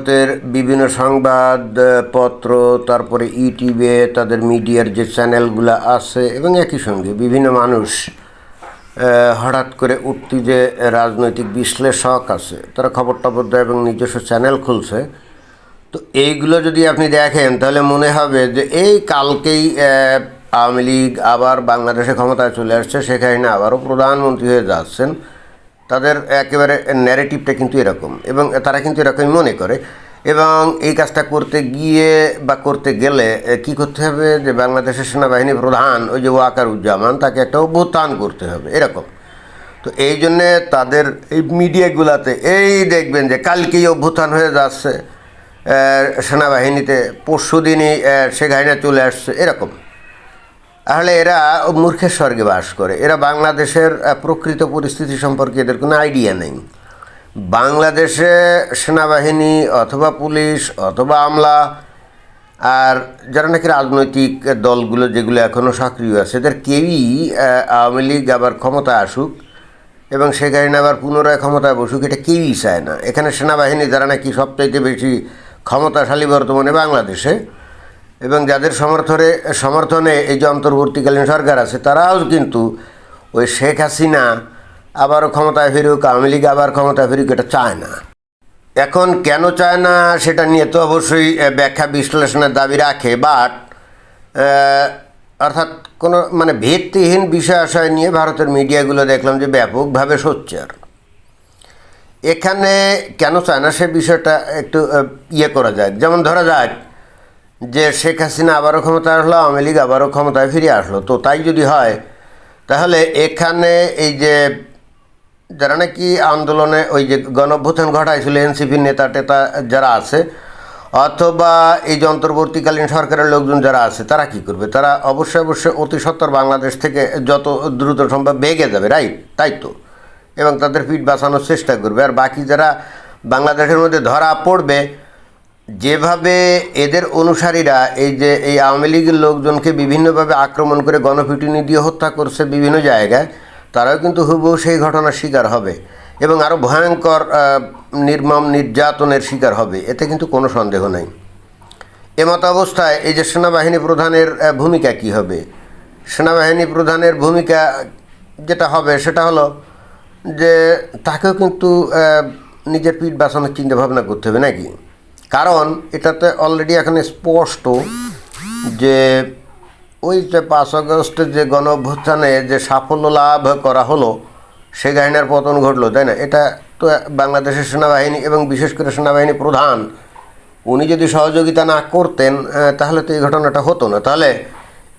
ভারতের বিভিন্ন সংবাদপত্র, তারপরে ইউটিউবে তাদের মিডিয়ার যে চ্যানেলগুলো আছে এবং একই সঙ্গে বিভিন্ন মানুষ হঠাৎ করে উঠতি যে রাজনৈতিক বিশ্লেষক আছে, তারা খবর টবর দেয় এবং নিজস্ব চ্যানেল খুলছে। তো এইগুলো যদি আপনি দেখেন, তাহলে মনে হবে যে এই কালকেই আওয়ামী লীগ আবার বাংলাদেশে ক্ষমতায় চলে আসছে, সেখানে আবারও প্রধানমন্ত্রী হয়ে যাচ্ছেন। তাদের একেবারে ন্যারেটিভটা কিন্তু এরকম এবং তারা কিন্তু এরকমই মনে করে এবং এই কাজটা করতে গিয়ে বা করতে গেলে কি করতে হবে? যে বাংলাদেশের সেনাবাহিনী প্রধান, ওই যে ওয়াকারুজ্জামান, তাকে একটা অভ্যুত্থান করতে হবে, এরকম। তো এই জন্যে তাদের এই মিডিয়াগুলাতে এই দেখবেন যে কালকেই অভ্যুত্থান হয়ে যাচ্ছে সেনাবাহিনীতে পরশু দিনই শেখ হাসিনা চলে আসছে, এরকম। তাহলে এরা মূর্খের স্বর্গে বাস করে। এরা বাংলাদেশের প্রকৃত পরিস্থিতি সম্পর্কে এদের কোনো আইডিয়া নেই। বাংলাদেশে সেনাবাহিনী অথবা পুলিশ অথবা আমলা আর যারা নাকি রাজনৈতিক দলগুলো যেগুলো এখনও সক্রিয় আছে, এদের কেউই আওয়ামী লীগ আবার ক্ষমতা আসুক এবং সেখানে আবার পুনরায় ক্ষমতায় বসুক, এটা কেউই চায় না। এখানে সেনাবাহিনী যারা নাকি সবচাইতে বেশি ক্ষমতাশালী বর্তমানে বাংলাদেশে এবং যাদের সমর্থনে সমর্থনে এই যে অন্তর্বর্তীকালীন সরকার আছে, তারাও কিন্তু ওই শেখ হাসিনা আবারও ক্ষমতায় ফিরুক, আওয়ামী লীগ আবার ক্ষমতায় ফিরুক, এটা চায় না। এখন কেন চায় না সেটা নিয়ে তো অবশ্যই ব্যাখ্যা বিশ্লেষণের দাবি রাখে, বাট অর্থাৎ কোনো মানে ভিত্তিহীন বিষয় আশয় নিয়ে ভারতের মিডিয়াগুলো দেখলাম যে ব্যাপকভাবে সোচ্চার। এখানে কেন চায় না সে বিষয়টা একটু ইয়ে করা যায়। যেমন ধরা যাক যে শেখ হাসিনা আবারও ক্ষমতায় আসলো, আওয়ামী লীগ আবারও ক্ষমতায় ফিরে আসলো। তো তাই যদি হয়, তাহলে এখানে এই যে যারা নাকি আন্দোলনে ওই যে গণভ্যুত্থান ঘটাইছিল এনসিপির নেতা টেতা যারা আছে, অথবা এই যে অন্তর্বর্তীকালীন সরকারের লোকজন যারা আছে, তারা কি করবে? তারা অবশ্যই অবশ্যই অতি সত্বর বাংলাদেশ থেকে যত দ্রুত সম্ভব বেগে যাবে রাইট তাই তো? এবং তাদের পিঠ বাঁচানোর চেষ্টা করবে। আর বাকি যারা বাংলাদেশের মধ্যে ধরা পড়বে যেভাবে এদের অনুসারীরা এই যে এই আওয়ামী লীগের লোকজনকে বিভিন্নভাবে আক্রমণ করে গণপিটুনি দিয়ে হত্যা করছে বিভিন্ন জায়গায়, তারাও কিন্তু হুবহু সেই ঘটনার শিকার হবে এবং আরও ভয়ঙ্কর নির্মম নির্যাতনের শিকার হবে, এতে কিন্তু কোনো সন্দেহ নাই। এমত অবস্থায় এই যে সেনাবাহিনী প্রধানের ভূমিকা কি হবে? সেনাবাহিনী প্রধানের ভূমিকা যেটা হবে সেটা হলো যে তাকেও কিন্তু নিজের পিঠ বাঁচানোর চিন্তা ভাবনা করতে হবে, নাকি? কারণ এটাতে অলরেডি এখন স্পষ্ট যে ওই যে পাঁচ আগস্টের যে গণ অভ্যুত্থানে যে সাফল্য লাভ করা হলো, সে গাহিনার পতন ঘটলো, তাই না? এটা তো বাংলাদেশের সেনাবাহিনী এবং বিশেষ করে সেনাবাহিনী প্রধান, উনি যদি সহযোগিতা না করতেন তাহলে তো এই ঘটনাটা হতো না। তাহলে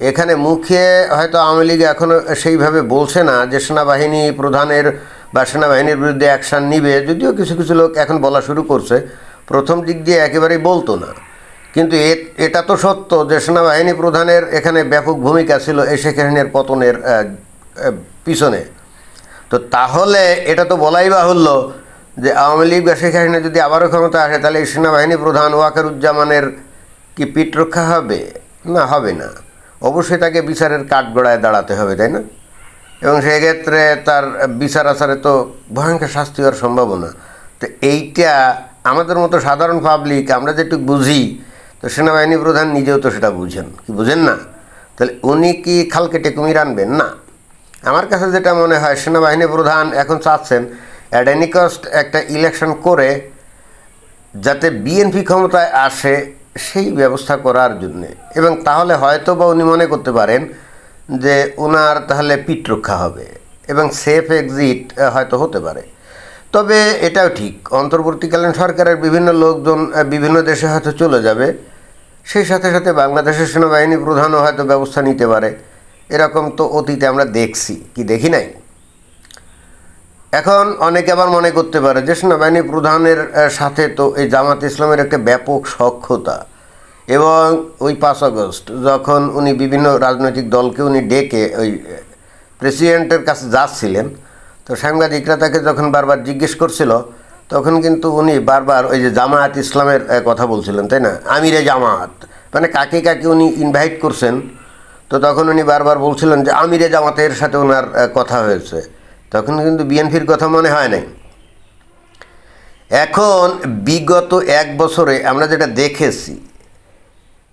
এখানে মুখে হয়তো আওয়ামী লীগ এখনও সেইভাবে বলছে না যে সেনাবাহিনী প্রধানের বা সেনাবাহিনীর বিরুদ্ধে অ্যাকশান নিবে, যদিও কিছু কিছু লোক এখন বলা শুরু করছে। প্রথম দিক দিয়ে একেবারেই বলতো না। কিন্তু এটা তো সত্য যে সেনাবাহিনী প্রধানের এখানে ব্যাপক ভূমিকা ছিল এই শেখ পতনের পিছনে। তো তাহলে এটা তো বলাই বাহুল্য যে আওয়ামী লীগ বা শেখ হাসিনা যদি আবারও ক্ষমতা আসে, তাহলে এই সেনাবাহিনী প্রধান ওয়াকারুজ্জামানের কি পিঠ রক্ষা হবে? না হবে না। অবশ্যই তাকে বিচারের কাঠগড়ায় দাঁড়াতে হবে, তাই না? এবং সেক্ষেত্রে তার বিচার আচারে তো ভয়ঙ্কর শাস্তি হওয়ার সম্ভাবনা। তো এইটা আমাদের মতো সাধারণ পাবলিক আমরা যেটুকু বুঝি, তো সেনাবাহিনী প্রধান নিজেও তো সেটা বুঝেন। কি বুঝেন না? তাহলে উনি কি খাল কেটে কুমির আনবেন না? আমার কাছে যেটা মনে হয়, সেনাবাহিনী প্রধান এখন চাচ্ছেন অ্যাট এনি কস্ট একটা ইলেকশন করে যাতে বিএনপি ক্ষমতায় আসে সেই ব্যবস্থা করার জন্যে। এবং তাহলে হয়তো বা উনি মনে করতে পারেন যে ওনার তাহলে পিঠ রক্ষা হবে এবং সেফ এক্সিট হয়তো হতে পারে। তবে এটাও ঠিক। অন্তর্বর্তীকালীন সরকারের বিভিন্ন লোকজন বিভিন্ন দেশে হয়তো চলে যাবে। সেই সাথে সাথে বাংলাদেশের সেনাবাহিনী প্রধানও হয়তো ব্যবস্থা নিতে পারে। এরকম তো অতীতে আমরা দেখছি, কি দেখি নাই? এখন অনেকে আবার মনে করতে পারে যে সেনাবাহিনী প্রধানের সাথে তো এই জামাত ইসলামের একটা ব্যাপক সক্ষতা। এবং ওই পাঁচ আগস্ট যখন উনি বিভিন্ন রাজনৈতিক দলকে উনি ডেকে ওই প্রেসিডেন্টের কাছে যাচ্ছিলেন তো সাংবাদিকরা তাকে যখন বারবার জিজ্ঞেস করছিল, তখন কিন্তু উনি বারবার ওই যে জামায়াত ইসলামের কথা বলছিলেন, তাই না? আমিরে জামাত মানে কাকে কাকে উনি ইনভাইট করছেন, তো তখন উনি বারবার বলছিলেন যে আমিরে জামাতের সাথে ওনার কথা হয়েছে। তখন কিন্তু বিএনপির কথা মনে হয় নাই। এখন বিগত এক বছরে আমরা যেটা দেখেছি,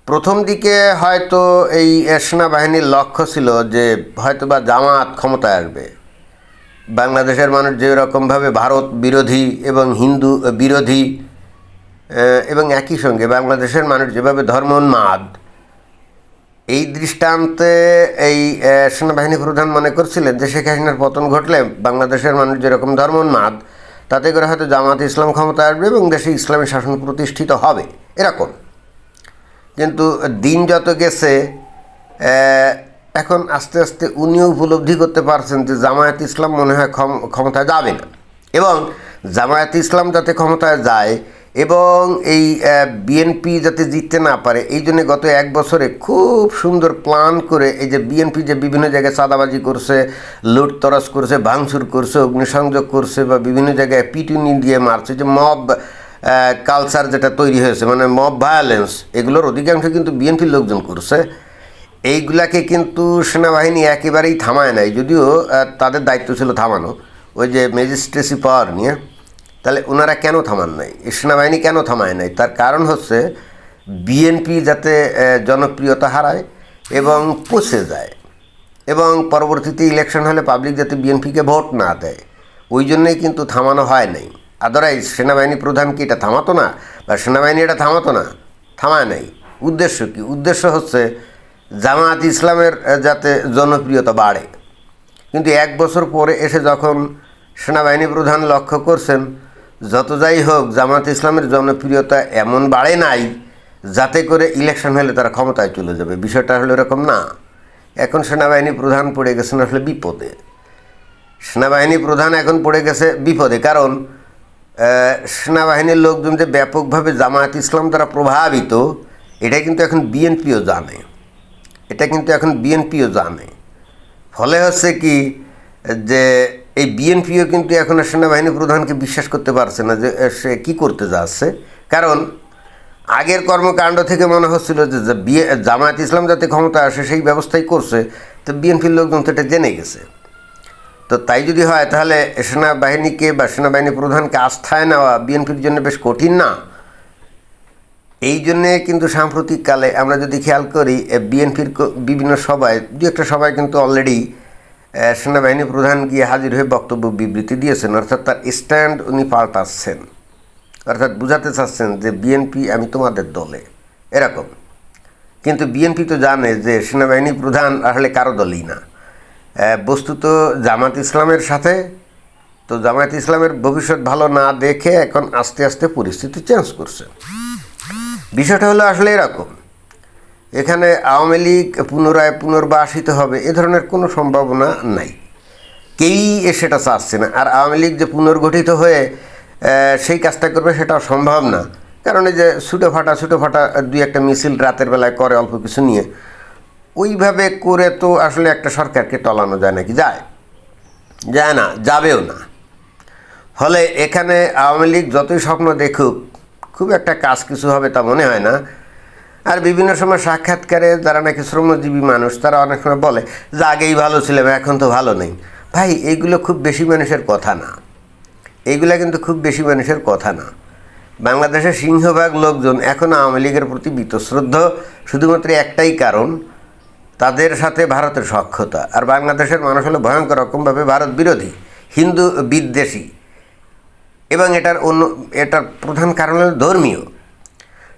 প্রথম দিকে হয়তো এই সেনাবাহিনীর লক্ষ্য ছিল যে হয়তো বা জামাত ক্ষমতায় আসবে। বাংলাদেশের মানুষ যে রকমভাবে ভারত বিরোধী এবং হিন্দু বিরোধী এবং একই সঙ্গে বাংলাদেশের মানুষ যেভাবে ধর্মোন্মাদ, এই দৃষ্টান্তে এই সেনাবাহিনী প্রধান মনে করছিলেন যে শেখ হাসিনার পতন ঘটলে বাংলাদেশের মানুষ যেরকম ধর্মোন্মাদ, তাতে করে হয়তো জামাত ইসলাম ক্ষমতা আসবে এবং দেশে ইসলামী শাসন প্রতিষ্ঠিত হবে, এরকম। কিন্তু দিন যত গেছে এখন আস্তে আস্তে উনিও উপলব্ধি করতে পারছেন যে জামায়াত ইসলাম মনে হয় ক্ষম- ক্ষমতায় যাবে না। এবং জামায়াত ইসলাম যাতে ক্ষমতায় যায় এবং এই বিএনপি যাতে জিততে না পারে, এই জন্য গত এক বছরে খুব সুন্দর প্ল্যান করে এই যে বিএনপি যে বিভিন্ন জায়গায় চাঁদাবাজি করছে, লুটতরাজ করছে, ভাঙচুর করছে, অগ্নিসংযোগ করছে বা বিভিন্ন জায়গায় পিটুনি দিয়ে মারছে, যে মব কালচার যেটা তৈরি হয়েছে মানে মব ভায়োলেন্স এগুলোর অধিকাংশ কিন্তু বিএনপির লোকজন করছে। এইগুলাকে কিন্তু সেনাবাহিনী একেবারেই থামায় নাই। যদিও তাদের দায়িত্ব ছিল থামানো। ওই যে ম্যাজিস্ট্রেসি পাওয়ার নিয়ে। তাহলে ওনারা কেন থামান নাই? সেনাবাহিনী কেন থামায় নাই? তার কারণ হচ্ছে বিএনপি যাতে জনপ্রিয়তা হারায় এবং পচে যায়। এবং পরবর্তীতে ইলেকশন হলে পাবলিক যাতে বিএনপিকে ভোট না দেয়। ওই জন্যই কিন্তু থামানো হয় নাই। আদারওয়াইজ সেনাবাহিনী প্রধান কি এটা থামাতো না? বা সেনাবাহিনী এটা থামাতো না? থামায় নাই। উদ্দেশ্য কি? উদ্দেশ্য হচ্ছে জামায়াত ইসলামের যাতে জনপ্রিয়তা বাড়ে। কিন্তু এক বছর পরে এসে যখন সেনাবাহিনী প্রধান লক্ষ্য করছেন, যত যাই হোক জামাত ইসলামের জনপ্রিয়তা এমন বাড়ে নাই, যাতে করে ইলেকশন হলে তারা ক্ষমতায় চলে যাবে। বিষয়টা হলো এরকম না। এখন সেনাবাহিনী প্রধান পড়ে গেছেন আসলে বিপদে। সেনাবাহিনী প্রধান এখন পড়ে গেছে বিপদে। কারণ সেনাবাহিনীর লোকজন যে ব্যাপকভাবে জামায়াত ইসলাম দ্বারা প্রভাবিত, এটা কিন্তু এখন বিএনপিও জানে। এটা কিন্তু এখন বিএনপিও জানে। ফলে হচ্ছে কি, যে এই বিএনপিও কিন্তু এখন সেনাবাহিনী প্রধানকে বিশ্বাস করতে পারছে না যে, সে কী করতে যাচ্ছে। কারণ আগের কর্মকাণ্ড থেকে মনে হচ্ছিল যে বিয়ে, জামায়াত ইসলাম যাতে ক্ষমতা আসে, সেই ব্যবস্থাই করছে। তো বিএনপির লোকজন তো এটা জেনে গেছে। তো তাই যদি হয়, তাহলে সেনাবাহিনীকে বা সেনাবাহিনী প্রধানকে আস্থায় নেওয়া বিএনপির জন্য বেশ কঠিন না। এই জন্যে কিন্তু সাম্প্রতিককালে আমরা যদি খেয়াল করি বিএনপির বিভিন্ন সভায়, দু একটা সভায় কিন্তু অলরেডি সেনাবাহিনী প্রধান গিয়ে হাজির হয়ে বক্তব্য বিবৃতি দিয়েছেন, অর্থাৎ তার স্ট্যান্ড উনি পাল্টাচ্ছেন। অর্থাৎ বুঝাতে চাচ্ছেন যে বিএনপি, আমি তোমাদের দলে। এরকম। কিন্তু বিএনপি তো জানে যে সেনাবাহিনী প্রধান আসলে কারও দলই না। বস্তুত জামাত ইসলামের সাথে, তো জামায়াত ইসলামের ভবিষ্যৎ ভালো না দেখে এখন আস্তে আস্তে পরিস্থিতি চেঞ্জ করছে। বিষয়টা হলো আসলে এরকম। এখানে আওয়ামী লীগ পুনরায় পুনর্বাসিত হবে এ ধরনের কোনো সম্ভাবনা নাই। কেউই এ সেটা চাচ্ছে না? আর আওয়ামী লীগ যে পুনর্গঠিত হয়ে সেই কাজটা করবে সেটাও সম্ভব না। কারণ এই যে ছুটো ফাটা ছুটো ফাটা দুই একটা মিছিল রাতের বেলায় করে অল্প কিছু নিয়ে, ওইভাবে করে তো আসলে একটা সরকারকে টলানো যায় নাকি? যায়। যায় না, যাবেও না। ফলে এখানে আওয়ামী লীগ যতই স্বপ্ন দেখুক খুব একটা কাজ কিছু হবে তা মনে হয় না। আর বিভিন্ন সময় সাক্ষাৎকারে যারা নাকি শ্রমজীবী মানুষ, তারা অনেক সময় বলে, যে আগেই ভালো ছিলাম, এখন তো ভালো নেই। ভাই এইগুলো খুব বেশি মানুষের কথা না। এইগুলা কিন্তু খুব বেশি মানুষের কথা না। বাংলাদেশের সিংহভাগ লোকজন এখন আওয়ামী লীগের প্রতি বিতশ্রদ্ধ, শুধুমাত্র একটাই কারণ, তাদের সাথে ভারতের সক্ষতা। আর বাংলাদেশের মানুষ হলো ভয়ঙ্কর রকমভাবে ভারত বিরোধী, হিন্দু বিদ্বেষী। এবং এটার অন্য, এটার প্রধান কারণ হলো ধর্মীয়।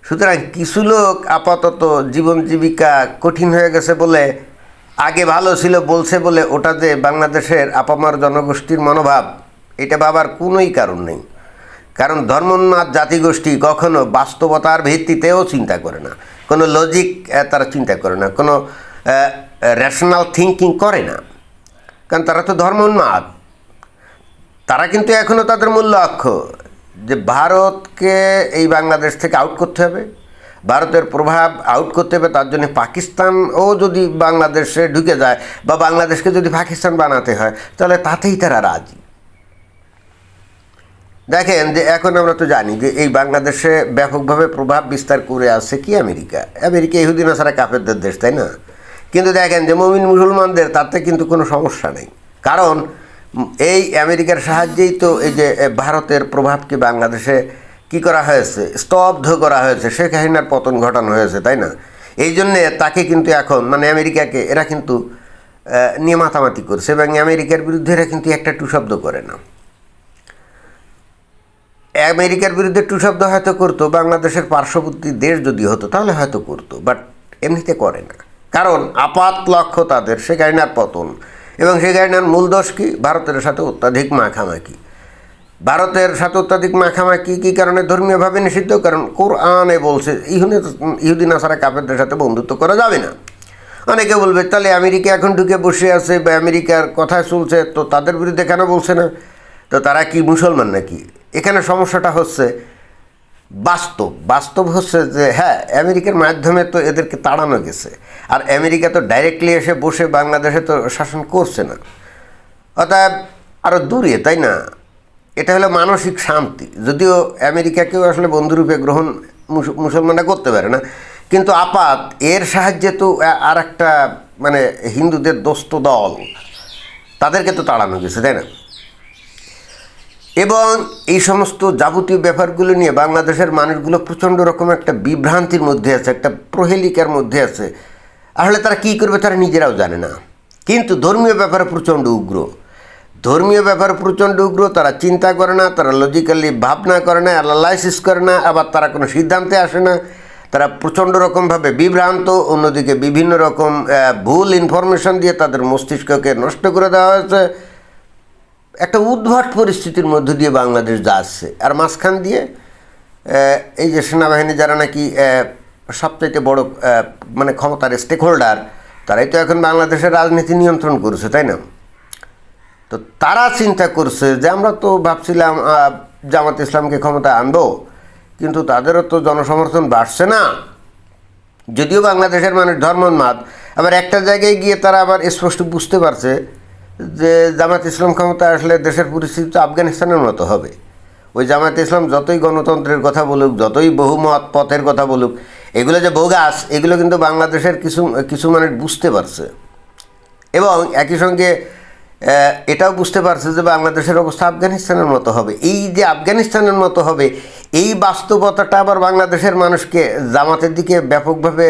সুতরাং কিছু লোক আপাতত জীবন জীবিকা কঠিন হয়ে গেছে বলে, আগে ভালো ছিল বলছে বলে ওটা যে বাংলাদেশের আপামার জনগোষ্ঠীর মনোভাব, এটা ভাবার কোনোই কারণ নেই। কারণ ধর্মোন্মাদ জাতিগোষ্ঠী কখনো বাস্তবতার ভিত্তিতেও চিন্তা করে না। কোনো লজিক তারা চিন্তা করে না। কোনো রেশনাল থিঙ্কিং করে না। কারণ তারা তো ধর্মোন্মাদ। তারা কিন্তু এখনও তাদের মূল লক্ষ্য যে ভারতকে এই বাংলাদেশ থেকে আউট করতে হবে। ভারতের প্রভাব আউট করতে হবে, তার জন্য পাকিস্তানও যদি বাংলাদেশে ঢুকে যায় বা বাংলাদেশকে যদি পাকিস্তান বানাতে হয়, তাহলে তাতেই তারা রাজি। দেখেন যে এখন আমরা তো জানি যে এই বাংলাদেশে ব্যাপকভাবে প্রভাব বিস্তার করে আছে কি আমেরিকা? আমেরিকা ইহুদিন সারা কাফেরদের দেশ, তাই না? কিন্তু দেখেন যে মমিন মুসলমানদের, তাতে কিন্তু কোনো সমস্যা নেই। কারণ এই আমেরিকার সাহায্যেই তো এই যে ভারতের প্রভাবকে বাংলাদেশে কি করা হয়েছে? স্তব্ধ করা হয়েছে। শেখ হাসিনার পতন ঘটানো হয়েছে, তাই না? এই জন্যে তাকে কিন্তু এখন মানে আমেরিকাকে, এরা কিন্তু নিয়ে মাতামাতি করছে এবং আমেরিকার বিরুদ্ধে এরা কিন্তু একটা টু শব্দ করে না। আমেরিকার বিরুদ্ধে টু শব্দ হয়তো করতো, বাংলাদেশের পার্শ্ববর্তী দেশ যদি হতো, তাহলে হয়তো করতো, বাট এমনিতে করে না। কারণ আপাত লক্ষ্য তাদের সে গাইনার পতন। এবং সে গাইনার মূল দোষ কি, ভারতের সাথে অত্যাধিক মাখামাখি। ভারতের সাথে অত্যাধিক মাখামাখি কী কারণে? ধর্মীয়ভাবে নিষিদ্ধ, কারণ কোরআনে বলছে ইহুনে ইহুদিন আসারা কাপেরদের সাথে বন্ধুত্ব করা যাবে না। অনেকে বলবে, তাহলে আমেরিকা এখন ঢুকে বসে আছে বা আমেরিকার কথা চলছে, তো তাদের বিরুদ্ধে কেন বলছে না? তো তারা কি, মুসলমান নাকি? এখানে সমস্যাটা হচ্ছে বাস্তব। বাস্তব হচ্ছে যে হ্যাঁ আমেরিকার মাধ্যমে তো এদেরকে তাড়ানো গেছে। আর আমেরিকা তো ডাইরেক্টলি এসে বসে বাংলাদেশে তো শাসন করছে না। অতএব আরও দূরে, তাই না? এটা হলো মানসিক শান্তি। যদিও আমেরিকাকেও আসলে বন্ধুরূপে গ্রহণ মুস- মুসলমানরা করতে পারে না। কিন্তু আপাত এর সাহায্যে তো আর একটা মানে হিন্দুদের দোস্ত দল, তাদেরকে তো তাড়ানো গেছে, তাই না? এবং এই সমস্ত যাবতীয় ব্যাপারগুলো নিয়ে বাংলাদেশের মানুষগুলো প্রচণ্ড রকম একটা বিভ্রান্তির মধ্যে আছে, একটা প্রহেলিকার মধ্যে আছে। আসলে তারা কী করবে তারা নিজেরাও জানে না। কিন্তু ধর্মীয় ব্যাপারে প্রচণ্ড উগ্র। ধর্মীয় ব্যাপারে প্রচণ্ড উগ্র, তারা চিন্তা করে না, তারা লজিক্যালি ভাবনা করে না অ্যানালাইসিস করে না, আবার তারা কোনো সিদ্ধান্তে আসে না। তারা প্রচণ্ড রকমভাবে বিভ্রান্ত, অন্যদিকে বিভিন্ন রকম ভুল ইনফরমেশন দিয়ে তাদের মস্তিষ্ককে নষ্ট করে দেওয়া হয়েছে। একটা উদ্ভট পরিস্থিতির মধ্য দিয়ে বাংলাদেশ যাচ্ছে। আর মাঝখান দিয়ে এই যে সেনাবাহিনী যারা নাকি সবচাইতে বড় মানে ক্ষমতার স্টেক হোল্ডার তারাই তো এখন বাংলাদেশের রাজনীতি নিয়ন্ত্রণ করছে, তাই না? তো তারা চিন্তা করছে যে আমরা তো ভাবছিলাম জামাত ইসলামকে ক্ষমতা আনব, কিন্তু তাদেরও তো জনসমর্থন বাড়ছে না। যদিও বাংলাদেশের মানুষ ধর্মোন্মাদ, আবার একটা জায়গায় গিয়ে তারা আবার স্পষ্ট বুঝতে পারছে যে জামাত ইসলাম ক্ষমতা আসলে দেশের পরিস্থিতি তো আফগানিস্তানের মতো হবে। ওই জামাত ইসলাম যতই গণতন্ত্রের কথা বলুক, যতই বহুমত পথের কথা বলুক, এগুলো যে বোগাস, এগুলো কিন্তু বাংলাদেশের কিছু কিছু মানুষ বুঝতে পারছে। এবং একই সঙ্গে এটাও বুঝতে পারছে যে বাংলাদেশের অবস্থা আফগানিস্তানের মতো হবে। এই যে আফগানিস্তানের মতো হবে, এই বাস্তবতাটা আবার বাংলাদেশের মানুষকে জামাতের দিকে ব্যাপকভাবে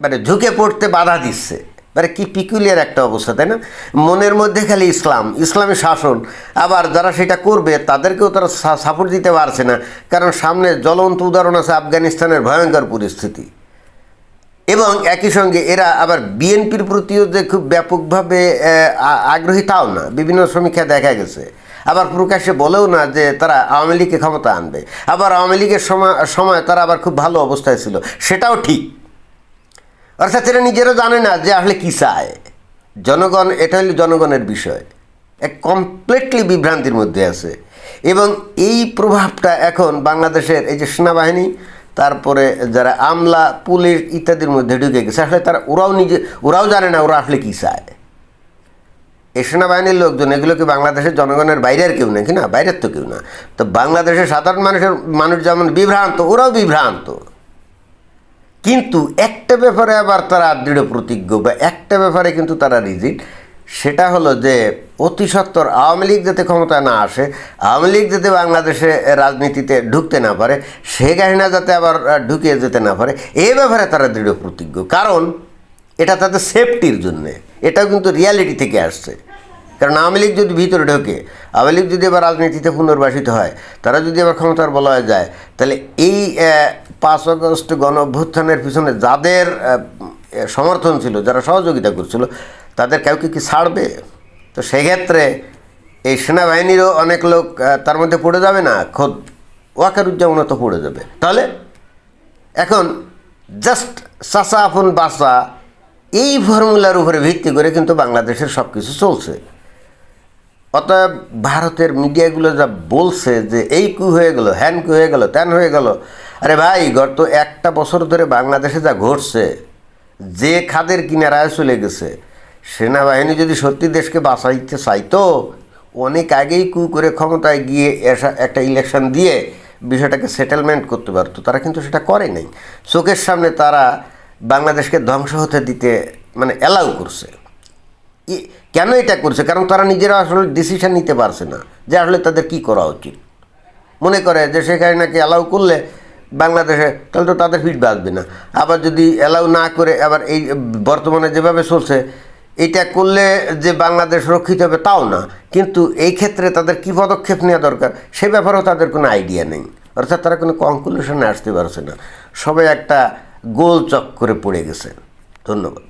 মানে ঝুঁকে পড়তে বাধা দিচ্ছে। মানে কি পিকুলিয়ার একটা অবস্থা, তাই না? মনের মধ্যে খালি ইসলাম, ইসলামী শাসন। আবার যারা সেটা করবে, তাদেরকেও তারা সাপোর্ট দিতে পারছে না। কারণ সামনে জ্বলন্ত উদাহরণ আছে আফগানিস্তানের ভয়ঙ্কর পরিস্থিতি। এবং একই সঙ্গে এরা আবার বিএনপির প্রতিও যে খুব ব্যাপকভাবে আগ্রহী তাও না। বিভিন্ন সমীক্ষা দেখা গেছে। আবার প্রকাশ্যে বলেও না যে তারা আওয়ামী লীগকে ক্ষমতা আনবে। আবার আওয়ামী লীগের সময় সময় তারা আবার খুব ভালো অবস্থায় ছিল। সেটাও ঠিক। অর্থাৎ এরা নিজেরও জানে না যে আসলে কী চায়। জনগণ, এটা হলো জনগণের বিষয়। এক কমপ্লিটলি বিভ্রান্তির মধ্যে আছে। এবং এই প্রভাবটা এখন বাংলাদেশের এই যে সেনাবাহিনী, তারপরে যারা আমলা, পুলিশ ইত্যাদির মধ্যে ঢুকে গেছে, আসলে তারা ওরাও নিজে, ওরাও জানে না ওরা আসলে কী চায়। এই সেনাবাহিনীর লোকজন, এগুলো কি বাংলাদেশের জনগণের বাইরের কেউ নাকি? না, বাইরের তো কেউ না। তো বাংলাদেশের সাধারণ মানুষের, মানুষ যেমন বিভ্রান্ত, ওরাও বিভ্রান্ত। কিন্তু একটা ব্যাপারে আবার তারা দৃঢ় প্রতিজ্ঞ বা একটা ব্যাপারে কিন্তু তারা রিজিট সেটা হলো যে, অতি সত্বর আওয়ামী লীগ যাতে ক্ষমতায় না আসে, আওয়ামী লীগ যাতে বাংলাদেশে রাজনীতিতে ঢুকতে না পারে, সে গাহিনা যাতে আবার ঢুকিয়ে যেতে না পারে, এ ব্যাপারে তারা দৃঢ় প্রতিজ্ঞ। কারণ এটা তাদের সেফটির জন্যে, এটাও কিন্তু রিয়ালিটি থেকে আসছে। কারণ আওয়ামী লীগ যদি ভিতরে ঢোকে, আওয়ামী লীগ যদি আবার রাজনীতিতে পুনর্বাসিত হয়, তারা যদি আবার ক্ষমতার বলয়ে যায়, তাহলে এই পাঁচ আগস্ট গণ অভ্যুত্থানের পিছনে যাদের সমর্থন ছিল, যারা সহযোগিতা করছিল, তাদের কাউকে কি ছাড়বে? তো সেক্ষেত্রে এই সেনাবাহিনীরও অনেক লোক তার মধ্যে পড়ে যাবে না, খোদ ওয়াকারুজ্জামানও তো পড়ে যাবে। তাহলে এখন জাস্ট চাচা আপন বাসা এই ফর্মুলার উপরে ভিত্তি করে কিন্তু বাংলাদেশের সব কিছু চলছে। অতএব ভারতের মিডিয়াগুলো যা বলছে যে এই কু হয়ে গেল, হ্যান কু হয়ে গেল, ত্যান হয়ে গেল, আরে ভাই গত একটা বছর ধরে বাংলাদেশে যা ঘটছে, যে খাদের কিনারায় চলে গেছে, সেনাবাহিনী যদি সত্যি দেশকে বাঁচাইতে চাইতো, অনেক আগেই কু করে ক্ষমতায় গিয়ে এসা- একটা ইলেকশন দিয়ে বিষয়টাকে সেটেলমেন্ট করতে পারতো, তারা কিন্তু সেটা করে নাই। চোখের সামনে তারা বাংলাদেশকে ধ্বংস হতে দিতে মানে অ্যালাউ করছে। কেন এটা করছে? কারণ তারা নিজেরা আসলে ডিসিশন নিতে পারছে না যে আসলে তাদের কি করা উচিত। মনে করে যে সেখানে নাকি অ্যালাউ করলে বাংলাদেশে তাহলে তো তাদের ফিট বাঁচবে না। আবার যদি অ্যালাউ না করে আবার এই বর্তমানে যেভাবে চলছে, এটা করলে যে বাংলাদেশ রক্ষিত হবে তাও না। কিন্তু এই ক্ষেত্রে তাদের কী পদক্ষেপ নেওয়া দরকার, সে ব্যাপারেও তাদের কোনো আইডিয়া নেই। অর্থাৎ তারা কোনো কনক্লুশনে আসতে পারছে না। সবাই একটা গোল চক করে পড়ে গেছে। ধন্যবাদ।